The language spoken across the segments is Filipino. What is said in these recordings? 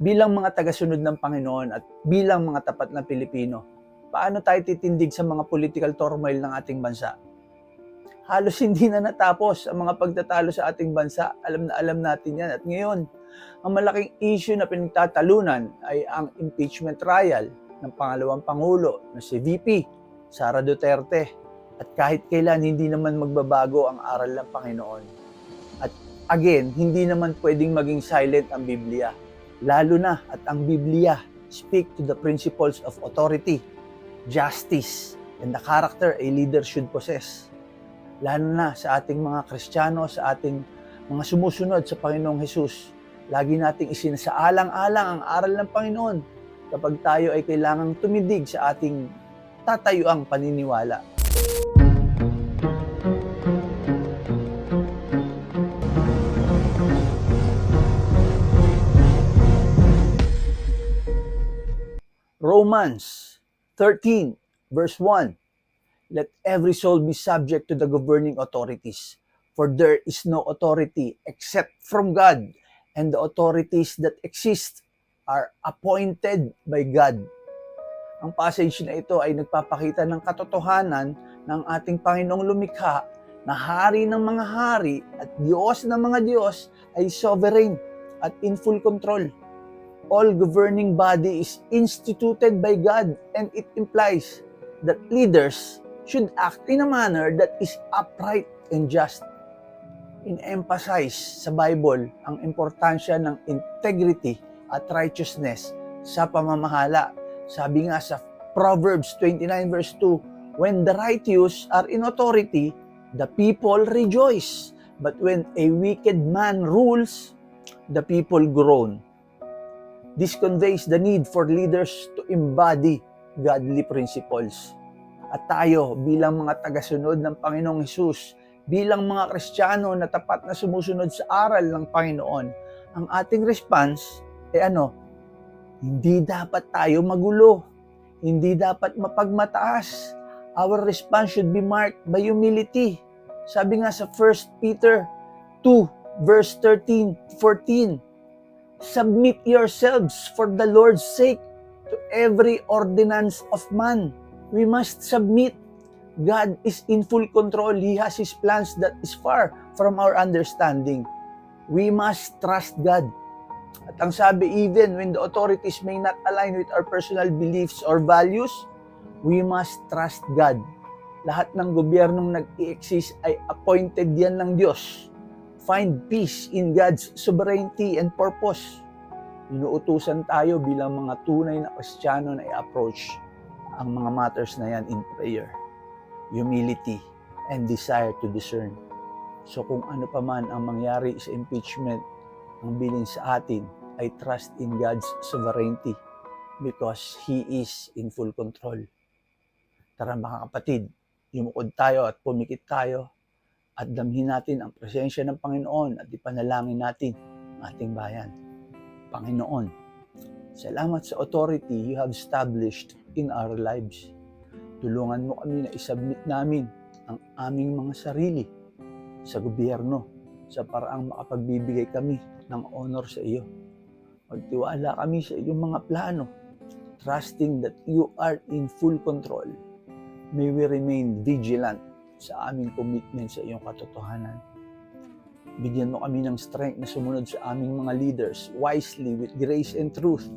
bilang mga tagasunod ng Panginoon at bilang mga tapat na Pilipino, paano tayo titindig sa mga political turmoil ng ating bansa? Halos hindi na natapos ang mga pagtatalo sa ating bansa. Alam na alam natin yan. At ngayon, ang malaking issue na pinagtatalunan ay ang impeachment trial ng pangalawang Pangulo na si VP Sara Duterte. At kahit kailan, hindi naman magbabago ang aral ng Panginoon. At again, hindi naman pwedeng maging silent ang Biblia. Lalo na at ang Biblia speak to the principles of authority, justice, and the character a leader should possess. Lalo na sa ating mga Kristiyano, sa ating mga sumusunod sa Panginoong Hesus. Lagi nating isinasaalang-alang ang aral ng Panginoon kapag tayo ay kailangang tumidig sa ating tatayuang paniniwala. Romans 13, verse 1. Let every soul be subject to the governing authorities, for there is no authority except from God, and the authorities that exist are appointed by God. Ang passage na ito ay nagpapakita ng katotohanan ng ating Panginoong lumikha na hari ng mga hari at Diyos ng mga Diyos ay sovereign at in full control. All governing body is instituted by God and it implies that leaders should act in a manner that is upright and just. In-emphasize sa Bible ang importansya ng integrity at righteousness sa pamamahala. Sabi nga sa Proverbs 29 verse 2, When the righteous are in authority, the people rejoice. But when a wicked man rules, the people groan. This conveys the need for leaders to embody godly principles. At tayo bilang mga tagasunod ng Panginoong Hesus, bilang mga Kristiyano na tapat na sumusunod sa aral ng Panginoon, ang ating response ay ano? Hindi dapat tayo magulo. Hindi dapat mapagmataas. Our response should be marked by humility. Sabi nga sa 1 Peter 2 verse 13 14, Submit yourselves for the Lord's sake to every ordinance of man. We must submit. God is in full control. He has His plans that is far from our understanding. We must trust God. At ang sabi, even when the authorities may not align with our personal beliefs or values, we must trust God. Lahat ng gobyernong nag-i-exist ay appointed yan ng Diyos. Find peace in God's sovereignty and purpose. Inuutusan tayo bilang mga tunay na Kristiyano na i-approach ang mga matters na yan in prayer, humility, and desire to discern. So kung ano pa man ang mangyari sa impeachment, ang bilin sa atin ay trust in God's sovereignty because He is in full control. Tara mga kapatid, yumukod tayo at pumikit tayo at damhin natin ang presensya ng Panginoon at ipanalangin natin ang ating bayan. Panginoon, salamat sa authority you have established in our lives. Tulungan mo kami na isubmit namin ang aming mga sarili sa gobyerno sa paraang makapagbibigay kami ng honor sa iyo. Magtiwala kami sa iyong mga plano, trusting that you are in full control. May we remain vigilant sa aming commitment sa iyong katotohanan. Bigyan mo kami ng strength na sumunod sa aming mga leaders wisely with grace and truth.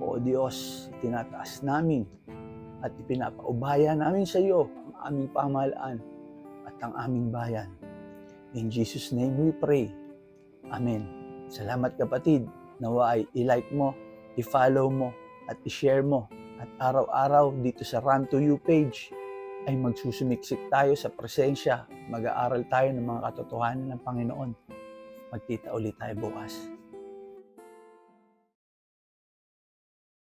O Diyos, tinataas namin at ipinapaubaya namin sa iyo ang aming pamahalaan at ang aming bayan. In Jesus' name we pray. Amen. Salamat kapatid. Nawa ay i-like mo, i-follow mo, at i-share mo. At araw-araw dito sa Run to You page ay magsusumiksik tayo sa presensya. Mag-aaral tayo ng mga katotohanan ng. Magkita ulit tayo bukas.